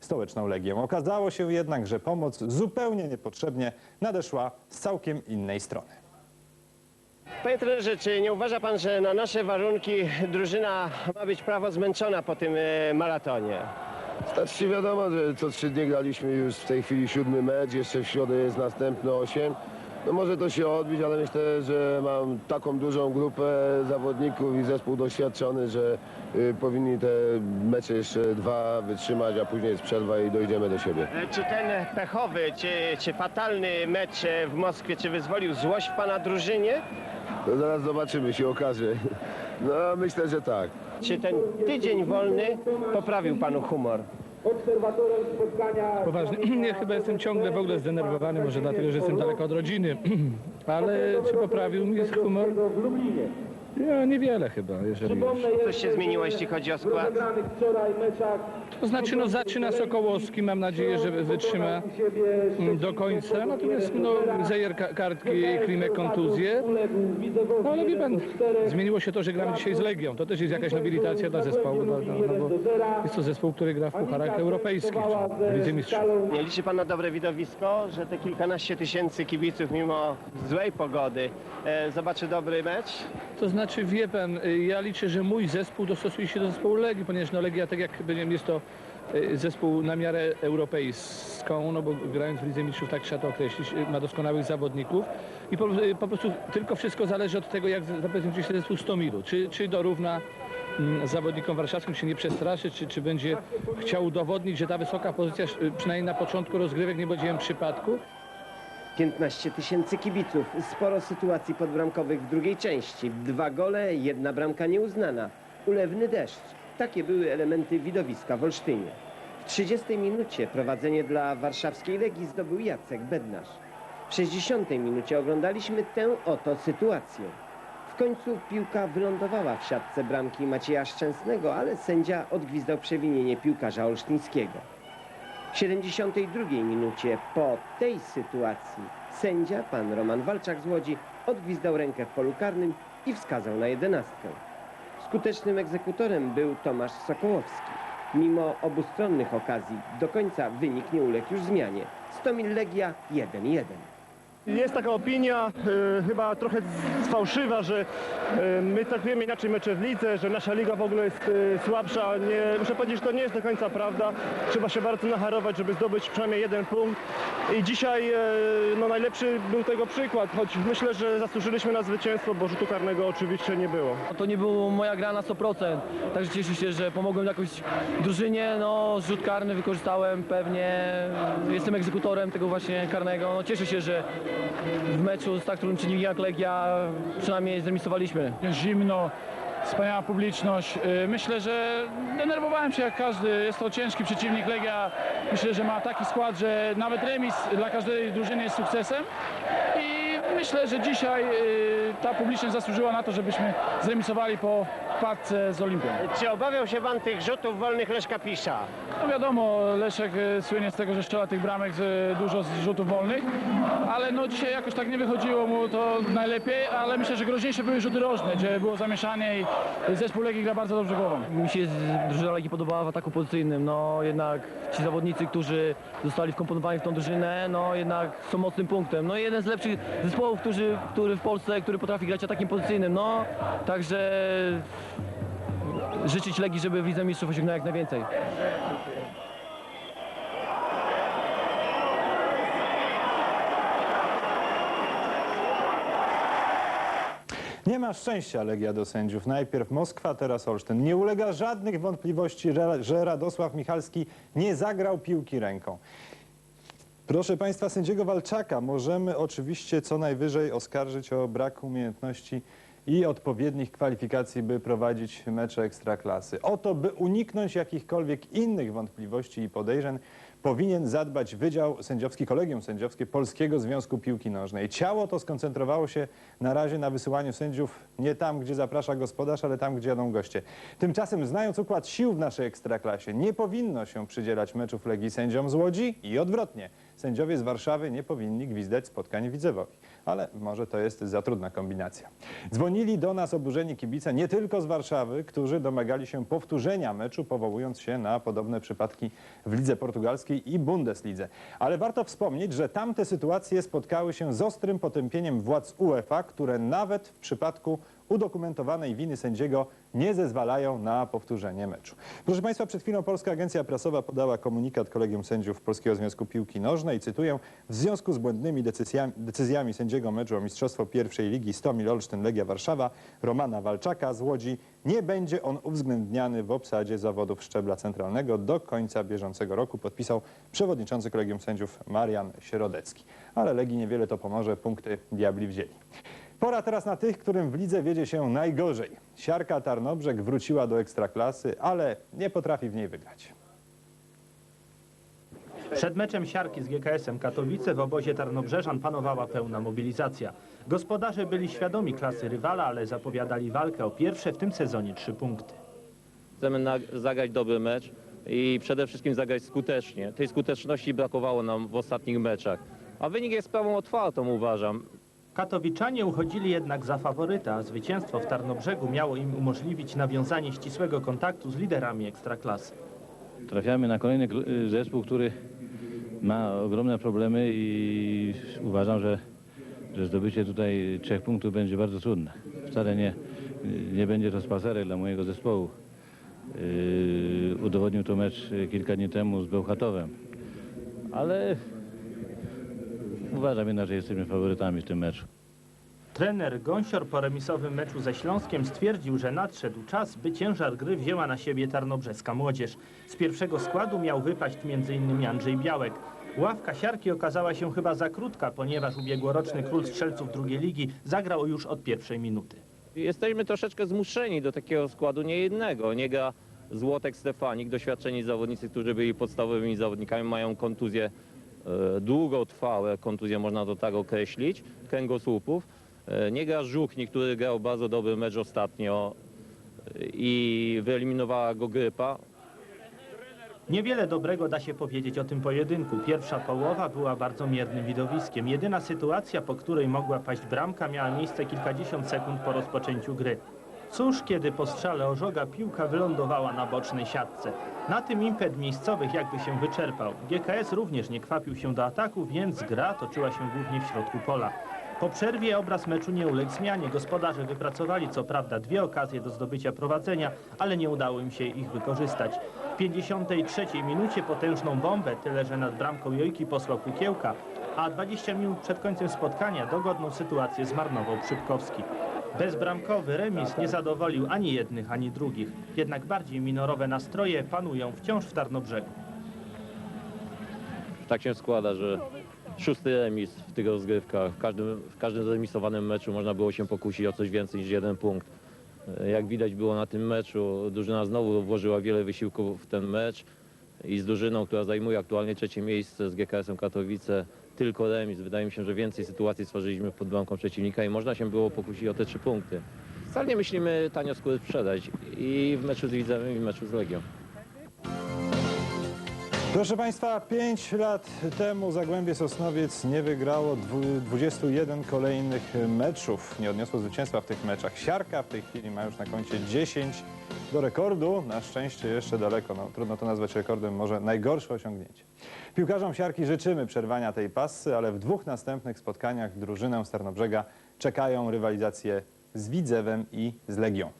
stołeczną Legią. Okazało się jednak, że pomoc zupełnie niepotrzebnie nadeszła z całkiem innej strony. Panie trenerze, czy nie uważa pan, że na nasze warunki drużyna ma być prawo zmęczona po tym e, maratonie? Znaczy wiadomo, że co trzy dni graliśmy już w tej chwili siódmy mecz, jeszcze w środę jest następny osiem. No może to się odbić, ale myślę, że mam taką dużą grupę zawodników i zespół doświadczony, że y, powinni te mecze jeszcze dwa wytrzymać, a później jest przerwa i dojdziemy do siebie. E, Czy ten pechowy, czy, czy fatalny mecz e, w Moskwie, czy wyzwolił złość w pana drużynie? To zaraz zobaczymy, się okaże. No myślę, że tak. Czy ten tydzień wolny poprawił panu humor? Poważnie. Ja chyba jestem ciągle w ogóle zdenerwowany, może dlatego, że jestem daleko od rodziny. Ale czy poprawił mi humor? Ja niewiele chyba, jeżeli już. Coś się zmieniło, jeśli chodzi o skład? To znaczy, no zaczyna Sokołowski, mam nadzieję, że wytrzyma mm, do końca. Natomiast no, Zejer ka- kartki, Klimek kontuzję. No ale wie pan, zmieniło się to, że gramy dzisiaj z Legią. To też jest jakaś nobilitacja dla zespołu, no, no, no, bo jest to zespół, który gra w pucharach europejskich, w Lidze Mistrzów. Nie liczy pan na dobre widowisko, że te kilkanaście tysięcy kibiców mimo złej pogody e, zobaczy dobry mecz? To znaczy, wie pan, y, ja liczę, że mój zespół dostosuje się do zespołu Legii, ponieważ no Legia, tak jak powiedziałem, jest to y, zespół na miarę europejską, no bo grając w Lidze Mistrzów, tak trzeba to określić, y, ma doskonałych zawodników i po, po prostu tylko wszystko zależy od tego, jak zaprezentuje się zespół Stomilu. Czy, czy dorówna mm, zawodnikom warszawskim się nie przestraszy, czy, czy będzie chciał udowodnić, że ta wysoka pozycja, przynajmniej na początku rozgrywek, nie będzie przypadku. 15 tysięcy kibiców, sporo sytuacji podbramkowych w drugiej części. Dwa gole, jedna bramka nieuznana. Ulewny deszcz. Takie były elementy widowiska w Olsztynie. W 30 minucie prowadzenie dla warszawskiej Legii zdobył Jacek Bednarz. W 60 minucie oglądaliśmy tę oto sytuację. W końcu piłka wylądowała w siatce bramki Macieja Szczęsnego, ale sędzia odgwizdał przewinienie piłkarza olsztyńskiego. W 72 minucie po tej sytuacji sędzia, pan Roman Walczak z Łodzi, odgwizdał rękę w polu karnym i wskazał na jedenastkę. Skutecznym egzekutorem był Tomasz Sokołowski. Mimo obustronnych okazji do końca wynik nie uległ już zmianie. Stomil Legia 1-1. Jest taka opinia, e, chyba trochę fałszywa, że e, my traktujemy inaczej mecze w lidze, że nasza liga w ogóle jest e, słabsza. Nie, muszę powiedzieć, że to nie jest do końca prawda. Trzeba się bardzo nacharować, żeby zdobyć przynajmniej jeden punkt. I dzisiaj e, no, najlepszy był tego przykład, choć myślę, że zasłużyliśmy na zwycięstwo, bo rzutu karnego oczywiście nie było. To nie była moja gra na 100%, także cieszę się, że pomogłem jakoś drużynie, no rzut karny wykorzystałem pewnie, jestem egzekutorem tego właśnie karnego, no cieszę się, że w meczu z tak trudnym czynnikiem jak Legia przynajmniej zremisowaliśmy. zimno, wspaniała publiczność. Y, Myślę, że denerwowałem się jak każdy. Jest to ciężki przeciwnik Legia. Myślę, że ma taki skład, że nawet remis dla każdej drużyny jest sukcesem. I myślę, że dzisiaj y, ta publiczność zasłużyła na to, żebyśmy zremisowali po wpadce z Olimpią. Czy obawiał się pan tych rzutów wolnych Leszka Pisza? No wiadomo, Leszek y, słynie z tego, że strzela tych bramek z, dużo z rzutów wolnych, ale no dzisiaj jakoś tak nie wychodziło mu to najlepiej, ale myślę, że groźniejsze były rzuty rożne, gdzie było zamieszanie i zespół Legii gra bardzo dobrze głową. Mi się z- drużyna Legii podobała w ataku pozycyjnym, no jednak ci zawodnicy, którzy zostali wkomponowani w tą drużynę, no jednak są mocnym punktem. No jeden z lepszych zespołów, którzy, który w Polsce, który potrafi grać atakiem pozycyjnym, no także życzyć Legii, żeby w Lidze Mistrzów osiągnęła jak najwięcej. Nie ma szczęścia Legia do sędziów. Najpierw Moskwa, teraz Olsztyn. Nie ulega żadnych wątpliwości, że- Radosław Michalski nie zagrał piłki ręką. Proszę Państwa, sędziego Walczaka możemy oczywiście co najwyżej oskarżyć o brak umiejętności i odpowiednich kwalifikacji, by prowadzić mecze ekstraklasy. O to, by uniknąć jakichkolwiek innych wątpliwości i podejrzeń, powinien zadbać Wydział Sędziowski, Kolegium Sędziowskie Polskiego Związku Piłki Nożnej. Ciało to skoncentrowało się na razie na wysyłaniu sędziów nie tam, gdzie zaprasza gospodarz, ale tam, gdzie jadą goście. Tymczasem, znając układ sił w naszej ekstraklasie, nie powinno się przydzielać meczów Legii sędziom z Łodzi i odwrotnie. Sędziowie z Warszawy nie powinni gwizdać spotkań Widzewowi. Ale może to jest za trudna kombinacja. Dzwonili do nas oburzeni kibice nie tylko z Warszawy, którzy domagali się powtórzenia meczu, powołując się na podobne przypadki w lidze portugalskiej i Bundeslidze. Ale warto wspomnieć, że tamte sytuacje spotkały się z ostrym potępieniem władz UEFA, które nawet w przypadku udokumentowanej winy sędziego nie zezwalają na powtórzenie meczu. Proszę Państwa, przed chwilą Polska Agencja Prasowa podała komunikat Kolegium Sędziów Polskiego Związku Piłki Nożnej. Cytuję, w związku z błędnymi decyzjami, decyzjami sędziego meczu o Mistrzostwo Pierwszej Ligi Stomil Olsztyn Legia Warszawa Romana Walczaka z Łodzi nie będzie on uwzględniany w obsadzie zawodów szczebla centralnego do końca bieżącego roku, podpisał przewodniczący Kolegium Sędziów Marian Środecki. Ale Legii niewiele to pomoże, punkty diabli wzięli. Pora teraz na tych, którym w lidze wiedzie się najgorzej. Siarka Tarnobrzeg wróciła do ekstraklasy, ale nie potrafi w niej wygrać. Przed meczem siarki z GKS-em Katowice w obozie Tarnobrzeżan panowała pełna mobilizacja. Gospodarze byli świadomi klasy rywala, ale zapowiadali walkę o pierwsze w tym sezonie trzy punkty. Chcemy zagrać dobry mecz i przede wszystkim zagrać skutecznie. Tej skuteczności brakowało nam w ostatnich meczach. A wynik jest sprawą otwartą, uważam. Katowiczanie uchodzili jednak za faworyta, a zwycięstwo w Tarnobrzegu miało im umożliwić nawiązanie ścisłego kontaktu z liderami ekstraklasy. Trafiamy na kolejny y, zespół, który ma ogromne problemy i uważam, że, że zdobycie tutaj trzech punktów będzie bardzo trudne. Wcale nie, nie będzie to spacerek dla mojego zespołu. Yy, udowodnił to mecz kilka dni temu z Bełchatowem. Ale uważam jednak, że jesteśmy faworytami w tym meczu. Trener Gąsior po remisowym meczu ze Śląskiem stwierdził, że nadszedł czas, by ciężar gry wzięła na siebie tarnobrzeska młodzież. Z pierwszego składu miał wypaść m.in. Andrzej Białek. Ławka siarki okazała się chyba za krótka, ponieważ ubiegłoroczny król strzelców drugiej ligi zagrał już od pierwszej minuty. Jesteśmy troszeczkę zmuszeni do takiego składu niejednego. Nie gra Złotek Stefanik, doświadczeni zawodnicy, którzy byli podstawowymi zawodnikami, mają kontuzje e, długotrwałe, kontuzje można to tak określić, kręgosłupów. E, nie gra Żuchni, który grał bardzo dobry mecz ostatnio e, i wyeliminowała go grypa. Niewiele dobrego da się powiedzieć o tym pojedynku. Pierwsza połowa była bardzo miernym widowiskiem. Jedyna sytuacja, po której mogła paść bramka, miała miejsce kilkadziesiąt sekund po rozpoczęciu gry. Cóż, kiedy po strzale ożoga piłka wylądowała na bocznej siatce. Na tym impet miejscowych jakby się wyczerpał. GKS również nie kwapił się do ataku, więc gra toczyła się głównie w środku pola. Po przerwie obraz meczu nie uległ zmianie. Gospodarze wypracowali co prawda dwie okazje do zdobycia prowadzenia, ale nie udało im się ich wykorzystać. W 53 minucie potężną bombę, tyle że nad bramką Jojki posłał Kukiełka, a 20 minut przed końcem spotkania dogodną sytuację zmarnował Przypkowski. Bezbramkowy remis nie zadowolił ani jednych, ani drugich. Jednak bardziej minorowe nastroje panują wciąż w Tarnobrzegu. Tak się składa, że szósty remis w tych rozgrywkach. W każdym, w każdym zremisowanym meczu można było się pokusić o coś więcej niż jeden punkt. Jak widać było na tym meczu, drużyna znowu włożyła wiele wysiłków w ten mecz i z drużyną, która zajmuje aktualnie trzecie miejsce z GKS-em Katowice, tylko remis. Wydaje mi się, że więcej sytuacji stworzyliśmy pod bramką przeciwnika i można się było pokusić o te trzy punkty. Wcale nie myślimy tanio skóry sprzedać i w meczu z Widzem i w meczu z Legią. Proszę Państwa, 5 lat temu Zagłębie Sosnowiec nie wygrało dwu- 21 kolejnych meczów. Nie odniosło zwycięstwa w tych meczach. Siarka w tej chwili ma już na koncie 10 do rekordu. Na szczęście jeszcze daleko. No, trudno to nazwać rekordem, może najgorsze osiągnięcie. Piłkarzom Siarki życzymy przerwania tej passy, ale w dwóch następnych spotkaniach drużynę z Tarnobrzega czekają rywalizacje z Widzewem i z Legią.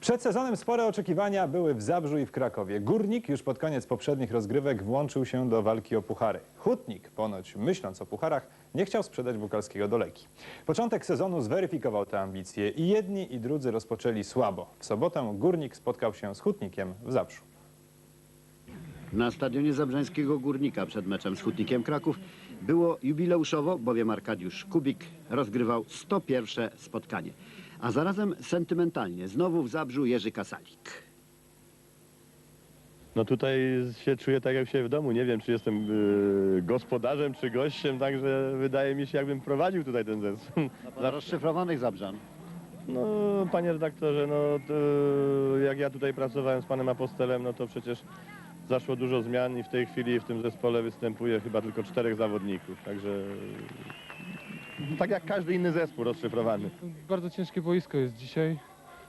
Przed sezonem spore oczekiwania były w Zabrzu i w Krakowie. Górnik już pod koniec poprzednich rozgrywek włączył się do walki o puchary. Hutnik, ponoć myśląc o pucharach, nie chciał sprzedać Bukalskiego do Legii. Początek sezonu zweryfikował te ambicje i jedni i drudzy rozpoczęli słabo. W sobotę Górnik spotkał się z Hutnikiem w Zabrzu. Na stadionie Zabrzańskiego Górnika przed meczem z Hutnikiem Kraków było jubileuszowo, bowiem Arkadiusz Kubik rozgrywał 101 spotkanie. A zarazem sentymentalnie znowu w Zabrzu Jerzy Kasalik. No tutaj się czuję tak jak się w domu. Nie wiem, czy jestem y, gospodarzem, czy gościem, także wydaje mi się, jakbym prowadził tutaj ten zespół. Dla rozszyfrowanych Zabrzan. No, panie redaktorze, no to, jak ja tutaj pracowałem z panem Apostelem, no to przecież zaszło dużo zmian i w tej chwili w tym zespole występuje chyba tylko czterech zawodników, także tak jak każdy inny zespół rozszyfrowany. Bardzo ciężkie boisko jest dzisiaj.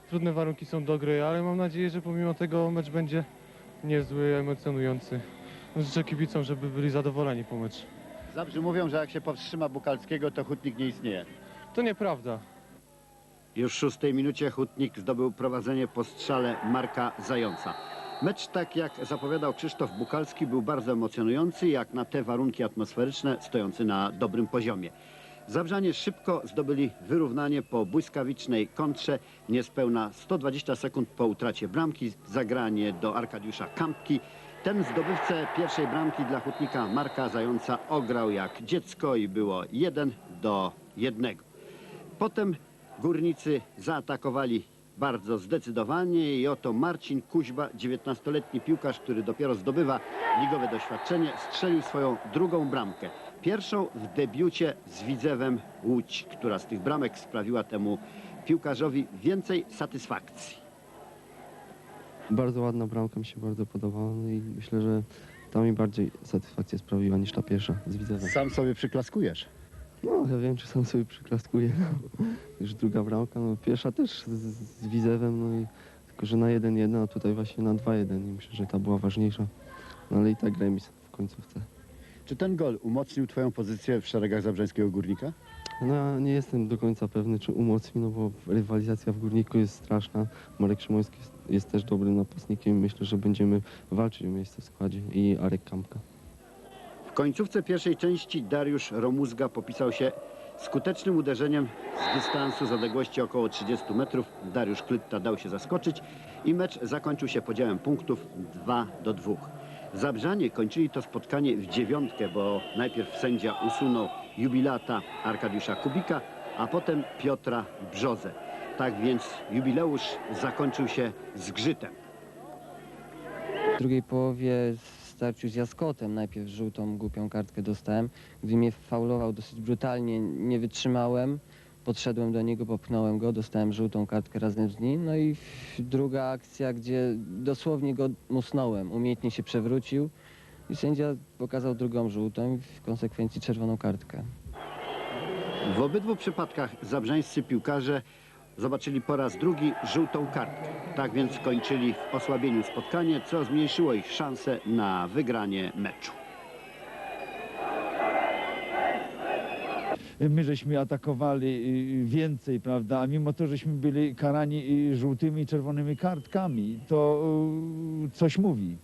Trudne warunki są do gry, ale mam nadzieję, że pomimo tego mecz będzie niezły, emocjonujący. Życzę kibicom, żeby byli zadowoleni po meczu. Zawsze mówią, że jak się powstrzyma Bukalskiego, to Hutnik nie istnieje. To nieprawda. Już w szóstej minucie Hutnik zdobył prowadzenie po strzale Marka Zająca. Mecz, tak jak zapowiadał Krzysztof Bukalski, był bardzo emocjonujący, jak na te warunki atmosferyczne, stojący na dobrym poziomie. Zabrzanie szybko zdobyli wyrównanie po błyskawicznej kontrze, niespełna 120 sekund po utracie bramki, zagranie do Arkadiusza Kampki. Ten zdobywcę pierwszej bramki dla Hutnika Marka Zająca ograł jak dziecko i było 1 do 1. Potem górnicy zaatakowali bardzo zdecydowanie i oto Marcin Kuźba, 19-letni piłkarz, który dopiero zdobywa ligowe doświadczenie, strzelił swoją drugą bramkę. Pierwszą w debiucie z Widzewem Łódź, która z tych bramek sprawiła temu piłkarzowi więcej satysfakcji. Bardzo ładna bramka mi się bardzo podobała no i myślę, że ta mi bardziej satysfakcję sprawiła niż ta pierwsza z Widzewem. Sam sobie przyklaskujesz. No ja wiem, czy sam sobie przyklaskuję. Już druga bramka, no pierwsza też z, z Widzewem, no i tylko, że na 1-1, a tutaj właśnie na 2-1 i myślę, że ta była ważniejsza. No ale i tak remis w końcówce. Czy ten gol umocnił twoją pozycję w szeregach zabrzeńskiego górnika? No nie jestem do końca pewny, czy umocni, no bo rywalizacja w Górniku jest straszna. Marek Szymoński jest, jest też dobrym napastnikiem myślę, że będziemy walczyć o miejsce w składzie i Arek Kampka. W końcówce pierwszej części Dariusz Romuzga popisał się skutecznym uderzeniem z dystansu z odległości około 30 metrów. Dariusz Klytta dał się zaskoczyć i mecz zakończył się podziałem punktów 2 do 2. Zabrzanie kończyli to spotkanie w dziewiątkę, bo najpierw sędzia usunął jubilata Arkadiusza Kubika, a potem Piotra Brzozę. Tak więc jubileusz zakończył się zgrzytem. W drugiej połowie w starciu z Jaskotem najpierw żółtą głupią kartkę dostałem. Gdy mnie faulował dosyć brutalnie, nie wytrzymałem. Podszedłem do niego, popchnąłem go, dostałem żółtą kartkę razem z nim. No i druga akcja, gdzie dosłownie go musnąłem, umiejętnie się przewrócił i sędzia pokazał drugą żółtą i w konsekwencji czerwoną kartkę. W obydwu przypadkach zabrzeńscy piłkarze zobaczyli po raz drugi żółtą kartkę. Tak więc kończyli w osłabieniu spotkanie, co zmniejszyło ich szanse na wygranie meczu. My żeśmy atakowali y, więcej, prawda, a mimo to, żeśmy byli karani y, żółtymi i czerwonymi kartkami, to y, coś mówi.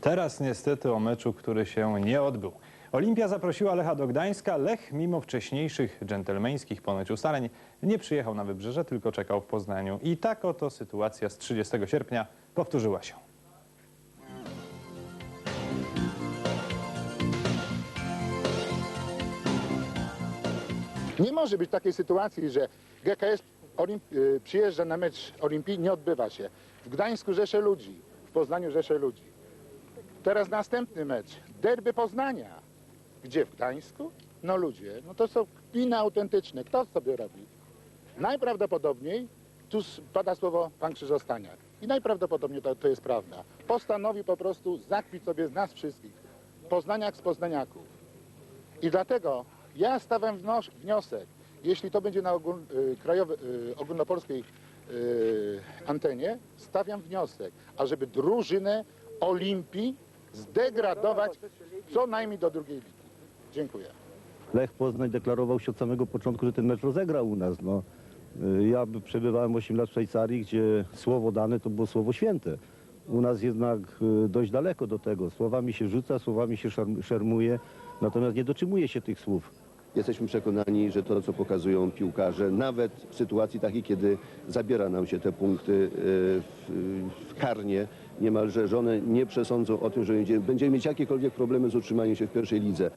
Teraz niestety o meczu, który się nie odbył. Olimpia zaprosiła Lecha do Gdańska. Lech, mimo wcześniejszych dżentelmeńskich ponoć ustaleń, nie przyjechał na wybrzeże, tylko czekał w Poznaniu. I tak oto sytuacja z 30 sierpnia powtórzyła się. Nie może być takiej sytuacji, że GKS Olimp- y, przyjeżdża na mecz Olimpii, nie odbywa się. W Gdańsku rzesze ludzi, w Poznaniu rzesze ludzi. Teraz następny mecz, derby Poznania. Gdzie, w Gdańsku? No ludzie, no to są kpiny autentyczne. Kto sobie robi? Najprawdopodobniej, tu pada słowo pan Krzyżostaniak. I najprawdopodobniej to, to jest prawda. Postanowi po prostu zakpić sobie z nas wszystkich. Poznaniak z Poznaniaków. I dlatego ja stawiam wniosek, jeśli to będzie na y, y, ogólnopolskiej y, antenie, stawiam wniosek, ażeby drużynę Olimpii zdegradować co najmniej do drugiej ligi. Dziękuję. Lech Poznań deklarował się od samego początku, że ten mecz rozegrał u nas. No. Ja by- przebywałem 8 lat w Szwajcarii, gdzie słowo dane to było słowo święte. U nas jednak dość daleko do tego. Słowami się rzuca, słowami się szermuje, natomiast nie dotrzymuje się tych słów. Jesteśmy przekonani, że to, co pokazują piłkarze, nawet w sytuacji takiej, kiedy zabiera nam się te punkty y, w, w karnie, niemalże, że nie przesądzą o tym, że będzie- będziemy mieć jakiekolwiek problemy z utrzymaniem się w pierwszej lidze.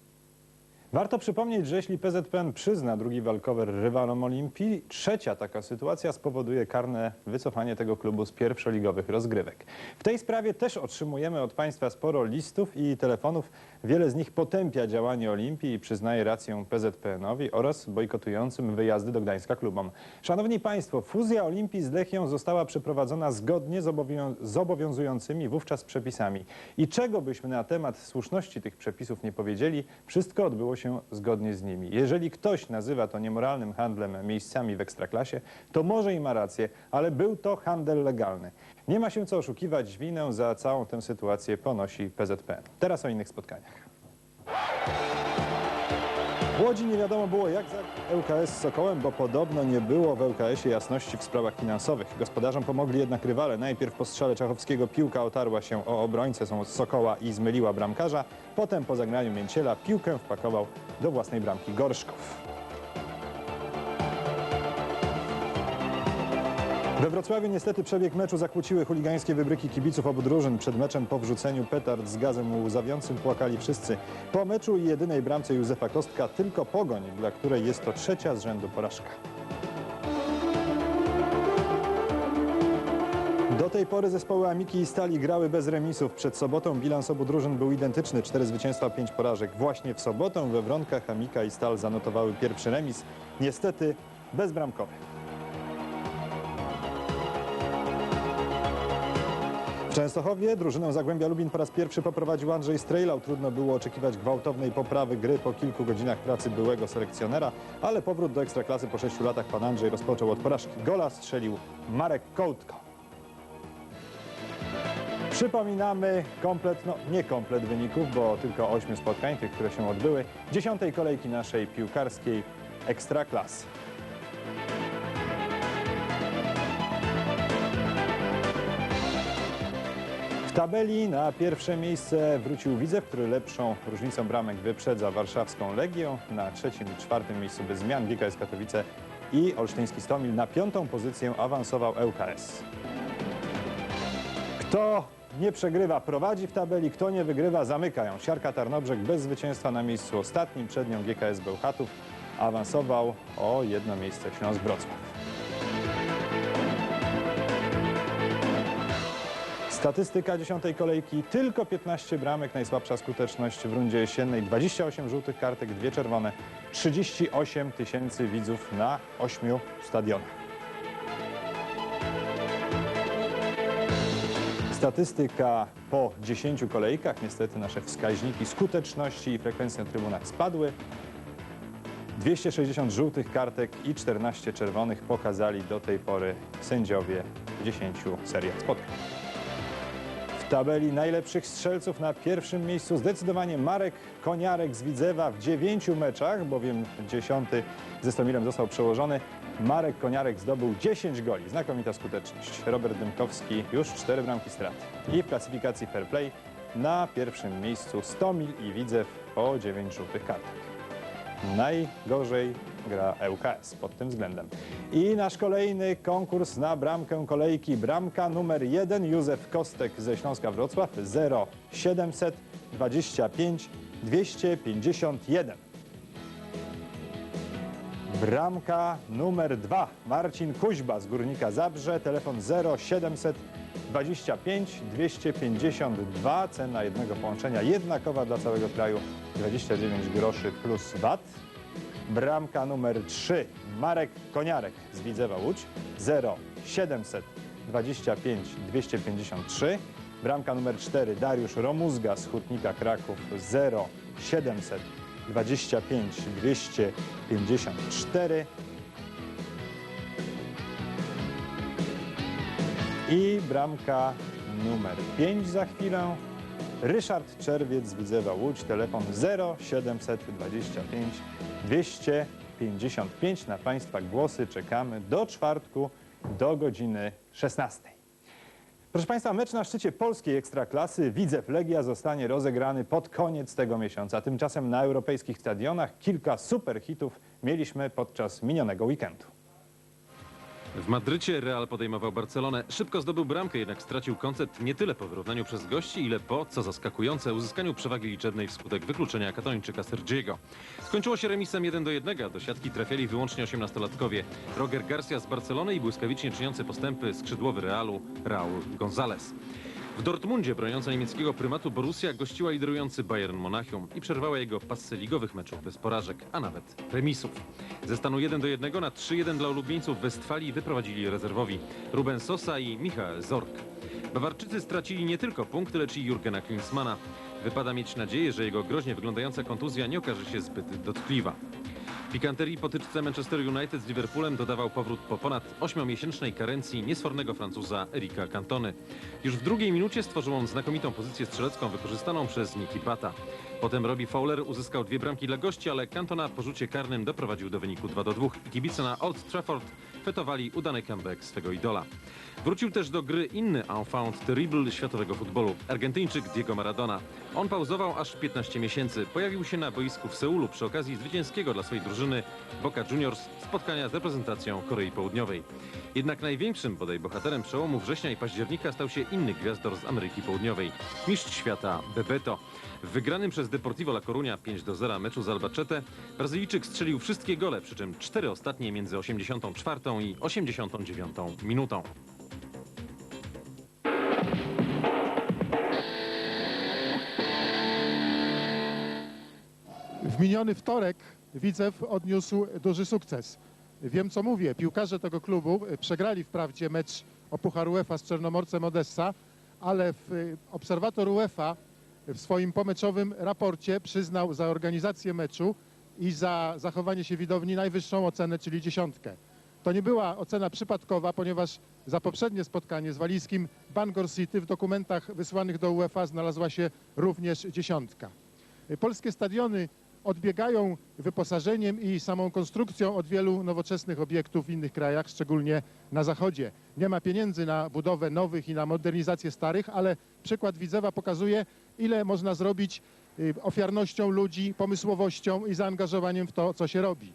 Warto przypomnieć, że jeśli PZPN przyzna drugi walkover rywalom Olimpii, trzecia taka sytuacja spowoduje karne wycofanie tego klubu z pierwszoligowych rozgrywek. W tej sprawie też otrzymujemy od Państwa sporo listów i telefonów. Wiele z nich potępia działanie Olimpii i przyznaje rację PZPN-owi oraz bojkotującym wyjazdy do Gdańska klubom. Szanowni Państwo, fuzja Olimpii z Lechią została przeprowadzona zgodnie z, z obowiązującymi wówczas przepisami. I czego byśmy na temat słuszności tych przepisów nie powiedzieli, wszystko odbyło się się zgodnie z nimi. Jeżeli ktoś nazywa to niemoralnym handlem miejscami w Ekstraklasie, to może i ma rację, ale był to handel legalny. Nie ma się co oszukiwać, winę za całą tę sytuację ponosi PZPN. Teraz o innych spotkaniach. W Łodzi nie wiadomo było jak za ŁKS z Sokołem, bo podobno nie było w ŁKS-ie jasności w sprawach finansowych. Gospodarzom pomogli jednak rywale. Najpierw po strzale Czachowskiego piłka otarła się o obrońcę z Sokoła i zmyliła bramkarza. Potem po zagraniu Mięciela piłkę wpakował do własnej bramki Gorszków. We Wrocławiu niestety przebieg meczu zakłóciły chuligańskie wybryki kibiców obu drużyn. Przed meczem po wrzuceniu petard z gazem łzawiącym płakali wszyscy. Po meczu i jedynej bramce Józefa Kostka tylko pogoń, dla której jest to trzecia z rzędu porażka. Do tej pory zespoły Amiki i Stali grały bez remisów. Przed sobotą bilans obu drużyn był identyczny. Cztery zwycięstwa, pięć porażek. Właśnie w sobotę we Wronkach Amika i Stal zanotowały pierwszy remis. Niestety bezbramkowy. W Częstochowie drużynę Zagłębia Lubin po raz pierwszy poprowadził Andrzej Strejlał. Trudno było oczekiwać gwałtownej poprawy gry po kilku godzinach pracy byłego selekcjonera, ale powrót do Ekstraklasy po sześciu latach pan Andrzej rozpoczął od porażki. Gola strzelił Marek Kołtko. Przypominamy komplet, no nie komplet wyników, bo tylko ośmiu spotkań, tych, które się odbyły, dziesiątej kolejki naszej piłkarskiej Ekstraklasy. W tabeli na pierwsze miejsce wrócił Widzew, który lepszą różnicą bramek wyprzedza warszawską Legię. Na trzecim i czwartym miejscu bez zmian GKS Katowice i Olsztyński Stomil. Na piątą pozycję awansował ŁKS. Kto nie przegrywa, prowadzi w tabeli, kto nie wygrywa, zamykają. Siarka Tarnobrzeg bez zwycięstwa na miejscu ostatnim, przed nią GKS Bełchatów awansował o jedno miejsce Śląsk Wrocław. Statystyka dziesiątej kolejki, tylko 15 bramek, najsłabsza skuteczność w rundzie jesiennej, 28 żółtych kartek, dwie czerwone, 38 tysięcy widzów na ośmiu stadionach. Statystyka po 10 kolejkach, niestety nasze wskaźniki skuteczności i frekwencji na trybunach spadły. 260 żółtych kartek i 14 czerwonych pokazali do tej pory sędziowie w 10 seriach spotkań. Tabeli najlepszych strzelców na pierwszym miejscu zdecydowanie Marek Koniarek z Widzewa w dziewięciu meczach, bowiem dziesiąty ze Stomilem został przełożony. Marek Koniarek zdobył 10 goli. Znakomita skuteczność. Robert Dymkowski już 4 bramki straty. I w klasyfikacji fair play na pierwszym miejscu Stomil i Widzew po 9 żółtych kartek. Najgorzej gra ŁKS pod tym względem. I nasz kolejny konkurs na bramkę kolejki. Bramka numer 1 Józef Kostek ze Śląska Wrocław 0725 251. Bramka numer 2 Marcin Kuźba z Górnika Zabrze. Telefon 0725 252. Cena jednego połączenia jednakowa dla całego kraju 29 groszy plus VAT. Bramka numer 3 Marek Koniarek z Widzewa Łódź 0725 253. Bramka numer 4 Dariusz Romuzga z Hutnika Kraków 0725 254. I bramka numer 5 za chwilę. Ryszard Czerwiec z Widzewa Łódź, telefon 0725 255. Na Państwa głosy czekamy do czwartku do godziny 16. Proszę Państwa, mecz na szczycie polskiej ekstraklasy Widzew Legia zostanie rozegrany pod koniec tego miesiąca. Tymczasem na europejskich stadionach kilka super hitów mieliśmy podczas minionego weekendu. W Madrycie Real podejmował Barcelonę. Szybko zdobył bramkę, jednak stracił koncept nie tyle po wyrównaniu przez gości, ile po, co zaskakujące, uzyskaniu przewagi liczebnej wskutek wykluczenia katończyka Sergiego. Skończyło się remisem 1 do 1, a do siatki trafiali wyłącznie 18-latkowie. Roger Garcia z Barcelony i błyskawicznie czyniący postępy skrzydłowy Realu Raul González. W Dortmundzie broniąca niemieckiego prymatu Borussia gościła liderujący Bayern Monachium i przerwała jego pasce ligowych meczów bez porażek, a nawet remisów. Ze stanu 1 do 1 na 3-1 dla ulubieńców Westfalii wyprowadzili rezerwowi Ruben Sosa i Michael Zorc. Bawarczycy stracili nie tylko punkty, lecz i Jurgena Klinsmana. Wypada mieć nadzieję, że jego groźnie wyglądająca kontuzja nie okaże się zbyt dotkliwa. Pikanterii potyczce Manchester United z Liverpoolem dodawał powrót po ponad 8-miesięcznej karencji niesfornego Francuza Erika Cantony. Już w drugiej minucie stworzył on znakomitą pozycję strzelecką wykorzystaną przez Niki Pata. Potem Robbie Fowler uzyskał dwie bramki dla gości, ale Cantona po rzucie karnym doprowadził do wyniku 2 do 2 i kibice na Old Trafford fetowali udany comeback swego idola. Wrócił też do gry inny enfant terrible światowego futbolu, Argentyńczyk Diego Maradona. On pauzował aż 15 miesięcy. Pojawił się na boisku w Seulu przy okazji zwycięskiego dla swojej drużyny Boca Juniors spotkania z reprezentacją Korei Południowej. Jednak największym bodaj bohaterem przełomu września i października stał się inny gwiazdor z Ameryki Południowej, mistrz świata Bebeto. W wygranym przez Deportivo La Coruña 5 do 0 meczu z Albacete Brazylijczyk strzelił wszystkie gole, przy czym cztery ostatnie między 84 i 89 minutą. W miniony wtorek Widzew odniósł duży sukces. Wiem co mówię, piłkarze tego klubu przegrali wprawdzie mecz o Puchar UEFA z Czernomorcem Odessa, ale w, obserwator UEFA w swoim pomeczowym raporcie przyznał za organizację meczu i za zachowanie się widowni najwyższą ocenę, czyli dziesiątkę. To nie była ocena przypadkowa, ponieważ za poprzednie spotkanie z walijskim Bangor City w dokumentach wysłanych do UEFA znalazła się również dziesiątka. Polskie stadiony odbiegają wyposażeniem i samą konstrukcją od wielu nowoczesnych obiektów w innych krajach, szczególnie na zachodzie. Nie ma pieniędzy na budowę nowych i na modernizację starych, ale przykład Widzewa pokazuje, ile można zrobić y, ofiarnością ludzi, pomysłowością i zaangażowaniem w to, co się robi.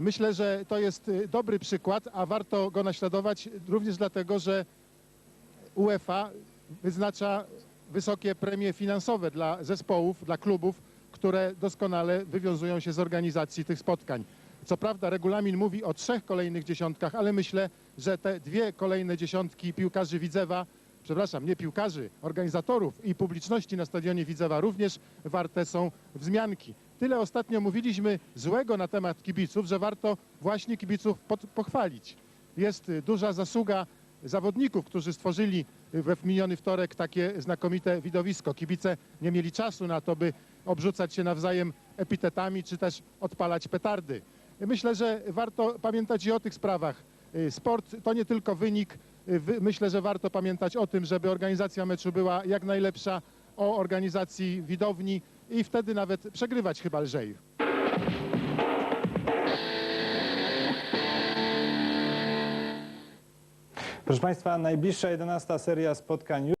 Myślę, że to jest y, dobry przykład, a warto go naśladować również dlatego, że UEFA wyznacza wysokie premie finansowe dla zespołów, dla klubów, które doskonale wywiązują się z organizacji tych spotkań. Co prawda regulamin mówi o trzech kolejnych dziesiątkach, ale myślę, że te dwie kolejne dziesiątki piłkarzy Widzewa, przepraszam, nie piłkarzy, organizatorów i publiczności na stadionie Widzewa również warte są wzmianki. Tyle ostatnio mówiliśmy złego na temat kibiców, że warto właśnie kibiców pochwalić. Jest duża zasługa zawodników, którzy stworzyli we miniony wtorek takie znakomite widowisko. Kibice nie mieli czasu na to, by obrzucać się nawzajem epitetami czy też odpalać petardy. Myślę, że warto pamiętać i o tych sprawach. Sport to nie tylko wynik. Y, Myślę, że warto pamiętać o tym, żeby organizacja meczu była jak najlepsza, o organizacji widowni i wtedy nawet przegrywać chyba lżej. Proszę Państwa, najbliższa 11 seria spotkań